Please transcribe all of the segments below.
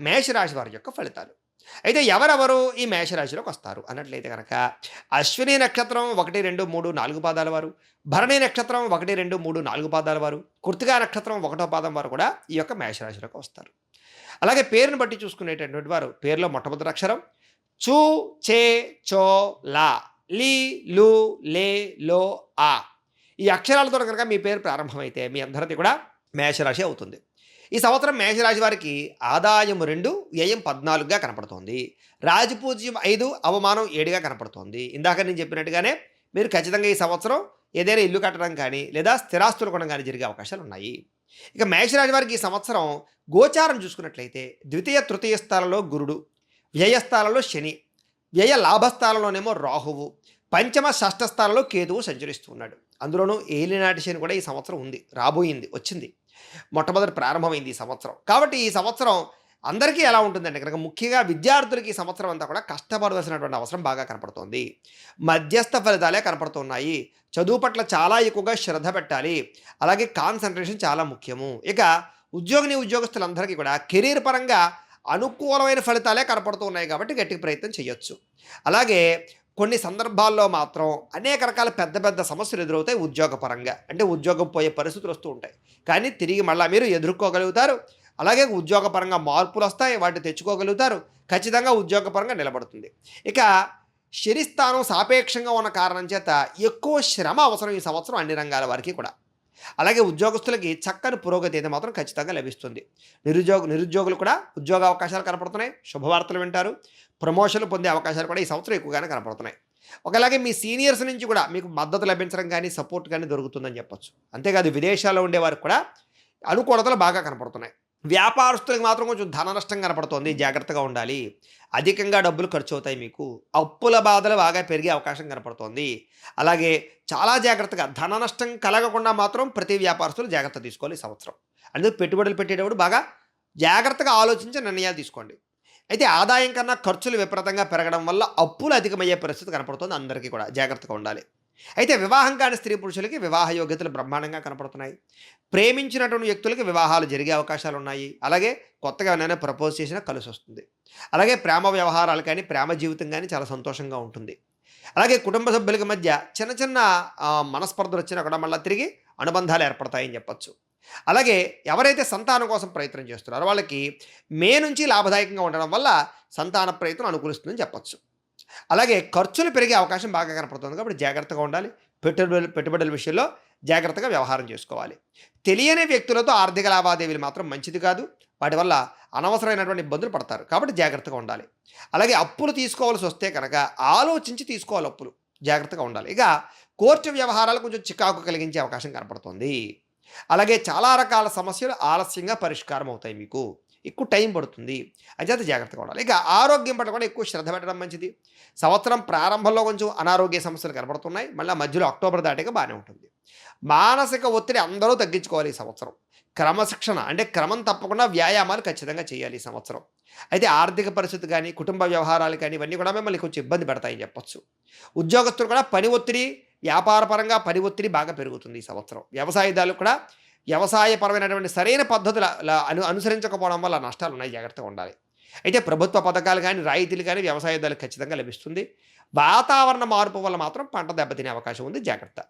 మేషరాశి వారి యొక్క ఫలితాలు. అయితే ఎవరెవరు ఈ మేషరాశిలోకి వస్తారు? అన్నట్లయితే కనుక అశ్విని నక్షత్రం ఒకటి రెండు మూడు నాలుగు పాదాల వారు. భరణి నక్షత్రం ఒకటి రెండు మూడు నాలుగు పాదాల వారు. కృతికా నక్షత్రం ఒకటో పాదం వారు కూడా ఈ యొక్క మేషరాశిలోకి వస్తారు. అలాగే పేరును బట్టి చూసుకునేటటువంటి వారు పేరులో మొట్టమొదటి అక్షరం చూ చే చో లా లీ లు లే లో ఆ. ఈ అక్షరాలతో కనుక మీ పేరు ప్రారంభమైతే మీ అందరిది కూడా మేషరాశి అవుతుంది. ఈ సంవత్సరం మేషరాశి వారికి ఆదాయం రెండు వ్యయం పద్నాలుగుగా కనపడుతోంది. రాజపూజ్యం ఐదు అవమానం ఏడుగా కనపడుతోంది. ఇందాక నేను చెప్పినట్టుగానే మీరు ఖచ్చితంగా ఈ సంవత్సరం ఏదైనా ఇల్లు కట్టడం కానీ లేదా స్థిరాస్తులు కొనడం కానీ జరిగే అవకాశాలు ఉన్నాయి. ఇక మేషరాశి వారికి ఈ సంవత్సరం గోచారం చూసుకున్నట్లయితే ద్వితీయ తృతీయ స్థానంలో గురుడు వ్యయస్థానంలో శని వ్యయ లాభస్థానంలోనేమో రాహువు పంచమ షష్ఠ స్థానంలో కేతువు సంచరిస్తున్నాడు అందులోనూ ఏలినాటి శని కూడా ఈ సంవత్సరం ఉంది రాబోయింది వచ్చింది. మొట్టమొదటి ప్రారంభమైంది ఈ సంవత్సరం. కాబట్టి ఈ సంవత్సరం అందరికీ ఎలా ఉంటుందంటే కనుక ముఖ్యంగా విద్యార్థులకి ఈ సంవత్సరం అంతా కూడా కష్టపడవలసినటువంటి అవసరం బాగా కనపడుతోంది. మధ్యస్థ ఫలితాలే కనపడుతున్నాయి. చదువు పట్ల చాలా ఎక్కువగా శ్రద్ధ పెట్టాలి. అలాగే కాన్సన్ట్రేషన్ చాలా ముఖ్యము. ఇక ఉద్యోగిని ఉద్యోగస్తులందరికీ కూడా కెరీర్ పరంగా అనుకూలమైన ఫలితాలే కనపడుతూ ఉన్నాయి కాబట్టి గట్టి ప్రయత్నం చేయొచ్చు. అలాగే కొన్ని సందర్భాల్లో మాత్రం అనేక రకాల పెద్ద పెద్ద సమస్యలు ఎదురవుతాయి ఉద్యోగపరంగా. అంటే ఉద్యోగం పోయే పరిస్థితులు వస్తూ ఉంటాయి. కానీ తిరిగి మళ్ళీ మీరు ఎదుర్కోగలుగుతారు. అలాగే ఉద్యోగపరంగా మార్పులు వస్తాయి వాటిని తెచ్చుకోగలుగుతారు. ఖచ్చితంగా ఉద్యోగపరంగా నిలబడుతుంది. ఇక శనిస్థానం సాపేక్షంగా ఉన్న కారణం చేత ఎక్కువ శ్రమ అవసరం ఈ సంవత్సరం అన్ని రంగాల వారికి కూడా. అలాగే ఉద్యోగస్తులకి చక్కని పురోగతి అయితే మాత్రం ఖచ్చితంగా లభిస్తుంది. నిరుద్యోగ నిరుద్యోగులు కూడా ఉద్యోగ అవకాశాలు కనపడుతున్నాయి. శుభవార్తలు వింటారు. ప్రమోషన్లు పొందే అవకాశాలు కూడా ఈ సంవత్సరం ఎక్కువగానే కనపడుతున్నాయి. ఒకలాగే మీ సీనియర్స్ నుంచి కూడా మీకు మద్దతు లభించడం కానీ సపోర్ట్ కానీ దొరుకుతుందని చెప్పొచ్చు. అంతేకాదు విదేశాల్లో ఉండేవారు కూడా అనుకూలతలు బాగా కనపడుతున్నాయి. వ్యాపారస్తులకు మాత్రం కొంచెం ధన నష్టం కనపడుతోంది. జాగ్రత్తగా ఉండాలి. అధికంగా డబ్బులు ఖర్చు అవుతాయి మీకు. అప్పుల బాధలు బాగా పెరిగే అవకాశం కనపడుతోంది. అలాగే చాలా జాగ్రత్తగా ధన నష్టం కలగకుండా మాత్రం ప్రతి వ్యాపారస్తులు జాగ్రత్త తీసుకోవాలి ఈ సంవత్సరం. అందుకే పెట్టుబడులు పెట్టేటప్పుడు బాగా జాగ్రత్తగా ఆలోచించి నిర్ణయాలు తీసుకోండి. అయితే ఆదాయం కన్నా ఖర్చులు విపరీతంగా పెరగడం వల్ల అప్పులు అధికమయ్యే పరిస్థితి కనపడుతుంది అందరికీ కూడా. జాగ్రత్తగా ఉండాలి. అయితే వివాహం కాని స్త్రీ పురుషులకి వివాహ యోగ్యతలు బ్రహ్మాండంగా కనపడుతున్నాయి. ప్రేమించినటువంటి వ్యక్తులకి వివాహాలు జరిగే అవకాశాలు ఉన్నాయి. అలాగే కొత్తగా ఎవరైనా ప్రపోజ్ చేసినా కలిసి వస్తుంది. అలాగే ప్రేమ వ్యవహారాలు కానీ ప్రేమ జీవితం కానీ చాలా సంతోషంగా ఉంటుంది. అలాగే కుటుంబ సభ్యులకి మధ్య చిన్న చిన్న మనస్పర్ధలు వచ్చినా కూడా మళ్ళీ తిరిగి అనుబంధాలు ఏర్పడతాయని చెప్పొచ్చు. అలాగే ఎవరైతే సంతానం కోసం ప్రయత్నం చేస్తున్నారో వాళ్ళకి మే నుంచి లాభదాయకంగా ఉండడం వల్ల సంతాన ప్రయత్నం అనుకూలిస్తుందని చెప్పచ్చు. అలాగే ఖర్చులు పెరిగే అవకాశం బాగా కనపడుతుంది కాబట్టి జాగ్రత్తగా ఉండాలి. పెట్టుబడులు పెట్టుబడుల విషయంలో జాగ్రత్తగా వ్యవహారం చేసుకోవాలి. తెలియని వ్యక్తులతో ఆర్థిక లావాదేవీలు మాత్రం మంచిది కాదు. వాటి వల్ల అనవసరమైనటువంటి ఇబ్బందులు పడతారు కాబట్టి జాగ్రత్తగా ఉండాలి. అలాగే అప్పులు తీసుకోవాల్సి వస్తే కనుక ఆలోచించి తీసుకోవాలి అప్పులు. జాగ్రత్తగా ఉండాలి. ఇక కోర్టు వ్యవహారాలు కొంచెం చికాకు కలిగించే అవకాశం కనపడుతుంది. అలాగే చాలా రకాల సమస్యలు ఆలస్యంగా పరిష్కారం అవుతాయి మీకు. ఎక్కువ టైం పడుతుంది. అంచేత జాగ్రత్తగా ఉండాలి. ఇక ఆరోగ్యం పట్ల కూడా ఎక్కువ శ్రద్ధ పెట్టడం మంచిది. సంవత్సరం ప్రారంభంలో కొంచెం అనారోగ్య సమస్యలు కనబడుతున్నాయి. మళ్ళీ మధ్యలో అక్టోబర్ దాటిగా బాగానే ఉంటుంది. మానసిక ఒత్తిడి అందరూ తగ్గించుకోవాలి ఈ సంవత్సరం. క్రమశిక్షణ అంటే క్రమం తప్పకుండా వ్యాయామాలు ఖచ్చితంగా చేయాలి ఈ సంవత్సరం. అయితే ఆర్థిక పరిస్థితి కానీ కుటుంబ వ్యవహారాలు కానీ ఇవన్నీ కూడా మిమ్మల్ని కొంచెం ఇబ్బంది పెడతాయని చెప్పొచ్చు. ఉద్యోగస్తులు కూడా పని ఒత్తిడి వ్యాపారపరంగా పని ఒత్తిడి బాగా పెరుగుతుంది ఈ సంవత్సరం. వ్యవసాయదారులు కూడా వ్యవసాయపరమైనటువంటి సరైన పద్ధతుల అను అనుసరించకపోవడం వల్ల నష్టాలు ఉన్నాయి జాగ్రత్తగా ఉండాలి. అయితే ప్రభుత్వ పథకాలు కానీ రాయితీలు కానీ వ్యవసాయదారులకు ఖచ్చితంగా లభిస్తుంది. వాతావరణ మార్పు వల్ల మాత్రం పంట దెబ్బతినే అవకాశం ఉంది. జాగ్రత్త.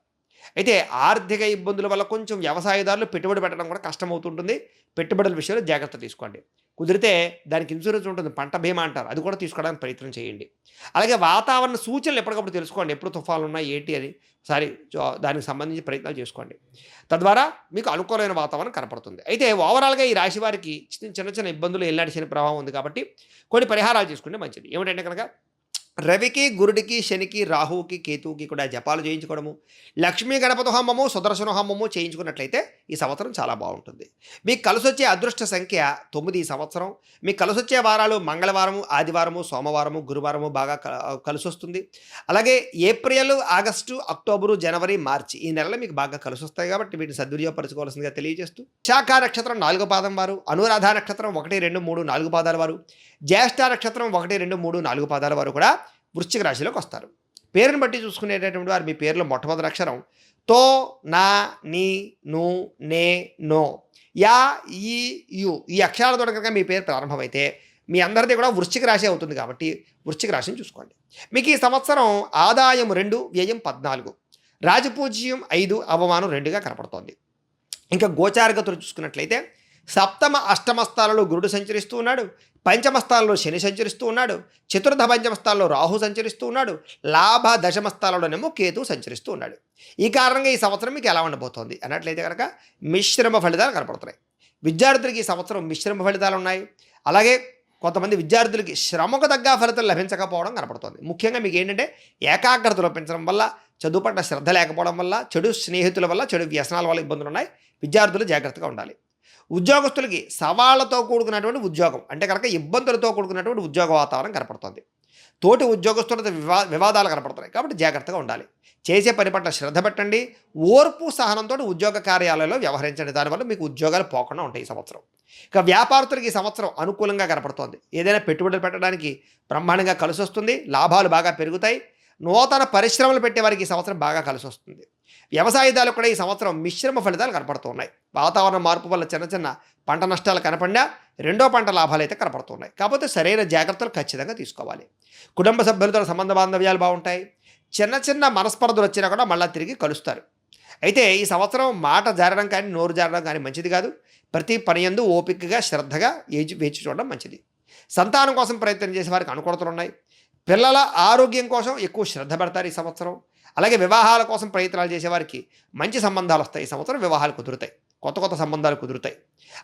అయితే ఆర్థిక ఇబ్బందుల వల్ల కొంచెం వ్యవసాయదారులు పెట్టుబడి పెట్టడం కూడా కష్టమవుతుంటుంది. పెట్టుబడుల విషయంలో జాగ్రత్త తీసుకోండి. కుదిరితే దానికి ఇన్సూరెన్స్ ఉంటుంది. పంట బీమా అంటారు. అది కూడా తీసుకోవడానికి ప్రయత్నం చేయండి. అలాగే వాతావరణ సూచనలు ఎప్పటికప్పుడు తెలుసుకోండి. ఎప్పుడు తుఫాలు ఉన్నాయి ఏంటి అది సారీ దానికి సంబంధించి ప్రయత్నాలు చేసుకోండి. తద్వారా మీకు అనుకూలమైన వాతావరణం కనపడుతుంది. అయితే ఓవరాల్గా ఈ రాశి వారికి చిన్న చిన్న ఇబ్బందులు ఎల్లాడిసిన ప్రభావం ఉంది కాబట్టి కొన్ని పరిహారాలు చేసుకుంటే మంచిది. ఏమిటంటే కనుక రవికి గురుడికి శనికి రాహువుకి కేతువుకి కూడా జపాలు చేయించుకోవడము లక్ష్మీ గణపతి హోమము సుదర్శన హోమము చేయించుకున్నట్లయితే ఈ సంవత్సరం చాలా బాగుంటుంది. మీకు కలిసొచ్చే అదృష్ట సంఖ్య తొమ్మిది ఈ సంవత్సరం. మీకు కలిసొచ్చే వారాలు మంగళవారము ఆదివారము సోమవారము గురువారము బాగా కలిసొస్తుంది. అలాగే ఏప్రిల్ ఆగస్టు అక్టోబరు జనవరి మార్చి ఈ నెలలో మీకు బాగా కలిసొస్తాయి కాబట్టి వీటిని సద్వినియోగపరచుకోవాల్సిందిగా తెలియజేస్తూ. శాఖ నక్షత్రం నాలుగు పాదం వారు అనురాధ నక్షత్రం ఒకటి రెండు మూడు నాలుగు పాదాల వారు. జ్యేష్ఠ నక్షత్రం ఒకటి రెండు మూడు నాలుగు పాదాల వారు కూడా వృశ్చిక రాశిలోకి వస్తారు. పేరుని బట్టి చూసుకునేటటువంటి వారు మీ పేరులో మొట్టమొదటి అక్షరం తో నా నీ ను నే నో. యా ఈ యు. ఈ అక్షరాలతో కనుక మీ పేరు ప్రారంభమైతే మీ అందరిది కూడా వృశ్చిక రాశి అవుతుంది కాబట్టి వృశ్చిక రాశిని చూసుకోండి. మీకు ఈ సంవత్సరం ఆదాయం రెండు వ్యయం పద్నాలుగు. రాజపూజ్యం ఐదు అవమానం రెండుగా కనపడుతోంది. ఇంకా గోచారగతులు చూసుకున్నట్లయితే సప్తమ అష్టమ స్థానంలో గురుడు సంచరిస్తూ ఉన్నాడు. పంచమ స్థానంలో శని సంచరిస్తూ ఉన్నాడు. చతుర్థ పంచమ స్థానంలో రాహు సంచరిస్తూ ఉన్నాడు. లాభ దశమ స్థానంలోనేమో కేతు సంచరిస్తూ ఉన్నాడు. ఈ కారణంగా ఈ సంవత్సరం మీకు ఎలా ఉండబోతోంది అన్నట్లయితే కనుక మిశ్రమ ఫలితాలు కనపడుతున్నాయి. విద్యార్థులకి ఈ సంవత్సరం మిశ్రమ ఫలితాలు ఉన్నాయి. అలాగే కొంతమంది విద్యార్థులకి శ్రమకు తగ్గ ఫలితం లభించకపోవడం కనపడుతుంది. ముఖ్యంగా మీకు ఏంటంటే ఏకాగ్రత లోపించడం వల్ల చదువు పట్ల శ్రద్ధ లేకపోవడం వల్ల చెడు స్నేహితుల వల్ల చెడు వ్యసనాల వల్ల ఇబ్బందులు ఉన్నాయి. విద్యార్థులు జాగ్రత్తగా ఉండాలి. ఉద్యోగస్తులకి సవాళ్ళతో కూడుకున్నటువంటి ఉద్యోగం. అంటే కనుక ఇబ్బందులతో కూడుకున్నటువంటి ఉద్యోగ వాతావరణం కనపడుతుంది. తోటి ఉద్యోగస్తులతో వివా వివాదాలు కనపడుతున్నాయి. కాబట్టి జాగ్రత్తగా ఉండాలి. చేసే పని పట్ల శ్రద్ధ పెట్టండి. ఓర్పు సహనంతో ఉద్యోగ కార్యాలయంలో వ్యవహరించండి. దానివల్ల మీకు ఉద్యోగాలు పోకుండా ఉంటాయి ఈ సంవత్సరం. ఇక వ్యాపారస్తులకు ఈ సంవత్సరం అనుకూలంగా కనపడుతోంది. ఏదైనా పెట్టుబడులు పెట్టడానికి బ్రహ్మాండంగా కలిసి వస్తుంది లాభాలు బాగా పెరుగుతాయి. నూతన పరిశ్రమలు పెట్టే వారికి ఈ సంవత్సరం బాగా కలిసి వస్తుంది వ్యవసాయదారులు కూడా ఈ సంవత్సరం మిశ్రమ ఫలితాలు కనపడుతున్నాయి. వాతావరణ మార్పు వల్ల చిన్న చిన్న పంట నష్టాలు కనపడినా రెండో పంట లాభాలు అయితే కనపడుతున్నాయి. కాకపోతే సరైన జాగ్రత్తలు ఖచ్చితంగా తీసుకోవాలి. కుటుంబ సభ్యులతో సంబంధ బాంధవ్యాలు బాగుంటాయి. చిన్న చిన్న మనస్పర్ధలు వచ్చినా కూడా మళ్ళీ తిరిగి కలుస్తారు. అయితే ఈ సంవత్సరం మాట జారడం కానీ నోరు జారడం కానీ మంచిది కాదు. ప్రతి పని ఎందు ఓపికగా శ్రద్ధగా ఏచి వేచి చూడడం మంచిది. సంతానం కోసం ప్రయత్నం చేసే వారికి అనుకూలతలు ఉన్నాయి. పిల్లల ఆరోగ్యం కోసం ఎక్కువ శ్రద్ధ పెడతారు ఈ సంవత్సరం. అలాగే వివాహాల కోసం ప్రయత్నాలు చేసేవారికి మంచి సంబంధాలు వస్తాయి. ఈ సంవత్సరం వివాహాలు కుదురుతాయి. కొత్త కొత్త సంబంధాలు కుదురుతాయి.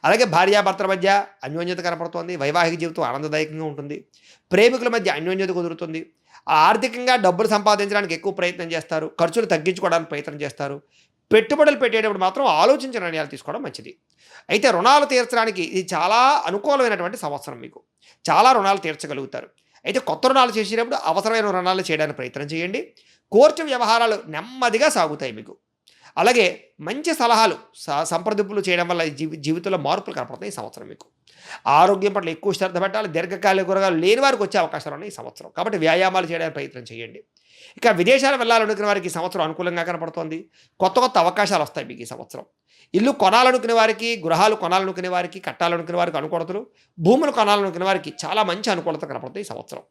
అలాగే భార్యాభర్తల మధ్య అన్యోన్యత కనపడుతుంది. వైవాహిక జీవితం ఆనందదాయకంగా ఉంటుంది. ప్రేమికుల మధ్య అన్యోన్యత కుదురుతుంది. ఆర్థికంగా డబ్బులు సంపాదించడానికి ఎక్కువ ప్రయత్నం చేస్తారు. ఖర్చులు తగ్గించుకోవడానికి ప్రయత్నం చేస్తారు. పెట్టుబడులు పెట్టేటప్పుడు మాత్రం ఆలోచించిన నిర్ణయాలు తీసుకోవడం మంచిది. అయితే రుణాలు తీర్చడానికి ఇది చాలా అనుకూలమైనటువంటి సంవత్సరం మీకు. చాలా రుణాలు తీర్చగలుగుతారు. అయితే కొత్త రుణాలు చేసేటప్పుడు అవసరమైన రుణాలు చేయడానికి ప్రయత్నం చేయండి. కోర్టు వ్యవహారాలు నెమ్మదిగా సాగుతాయి మీకు. అలాగే మంచి సలహాలు సంప్రదింపులు చేయడం వల్ల జీవి జీవితంలో మార్పులు కనపడతాయి ఈ సంవత్సరం మీకు. ఆరోగ్యం పట్ల ఎక్కువ శ్రద్ధ పెట్టాలి. దీర్ఘకాలిక కూరగాయలు లేని వారికి వచ్చే అవకాశాలు ఉన్నాయి ఈ సంవత్సరం. కాబట్టి వ్యాయామాలు చేయడానికి ప్రయత్నం చేయండి. ఇక విదేశాలు వెళ్ళాలనుకునే వారికి ఈ సంవత్సరం అనుకూలంగా కనపడుతోంది. కొత్త కొత్త అవకాశాలు వస్తాయి మీకు ఈ సంవత్సరం. ఇల్లు కొనాలనుకునే వారికి గృహాలు కొనాలనుకునే వారికి కట్టాలనుకునే వారికి అనుకూలతలు భూములు కొనాలనుకునే వారికి చాలా మంచి అనుకూలత కనపడుతుంది ఈ సంవత్సరం.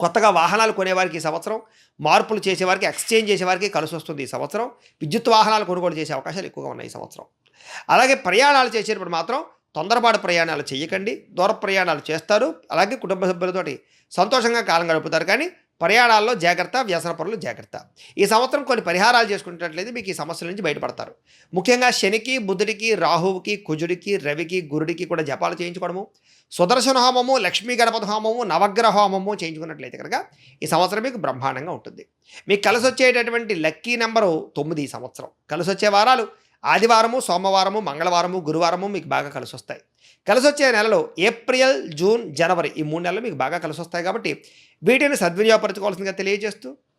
కొత్తగా వాహనాలు కొనేవారికి ఈ సంవత్సరం మార్పులు చేసేవారికి ఎక్స్చేంజ్ చేసేవారికి కలిసి వస్తుంది ఈ సంవత్సరం. విద్యుత్ వాహనాలు కొనుగోలు చేసే అవకాశాలు ఎక్కువగా ఉన్నాయి ఈ సంవత్సరం. అలాగే ప్రయాణాలు చేసేటప్పుడు మాత్రం తొందరపాటు ప్రయాణాలు చేయకండి. దూర ప్రయాణాలు చేస్తారు. అలాగే కుటుంబ సభ్యులతోటి సంతోషంగా కాలం గడుపుతారు. కానీ ప్రయాణాల్లో జాగ్రత్త వ్యసన పనులు జాగ్రత్త. ఈ సంవత్సరం కొన్ని పరిహారాలు చేసుకునేటట్లయితే మీకు ఈ సమస్యల నుంచి బయటపడతారు. ముఖ్యంగా శనికి బుధుడికి రాహువుకి కుజుడికి రవికి గురుడికి కూడా జపాలు చేయించుకోవడము. సుదర్శన హోమము లక్ష్మీ గణపతి హోమము నవగ్రహ హోమము చేయించుకున్నట్లయితే కనుక ఈ సంవత్సరం మీకు బ్రహ్మాండంగా ఉంటుంది. మీకు కలిసి వచ్చేటటువంటి లక్కీ నెంబరు తొమ్మిది ఈ సంవత్సరం. కలిసి వచ్చే వారాలు ఆదివారము సోమవారము మంగళవారము గురువారము మీకు బాగా కలిసి వస్తాయి. కలిసి వచ్చే నెలలో ఏప్రిల్ జూన్ జనవరి ఈ మూడు నెలలు మీకు బాగా కలిసి వస్తాయి కాబట్టి వీటిని సద్వినియోగపరచుకోవాల్సిందిగా తెలియజేస్తూ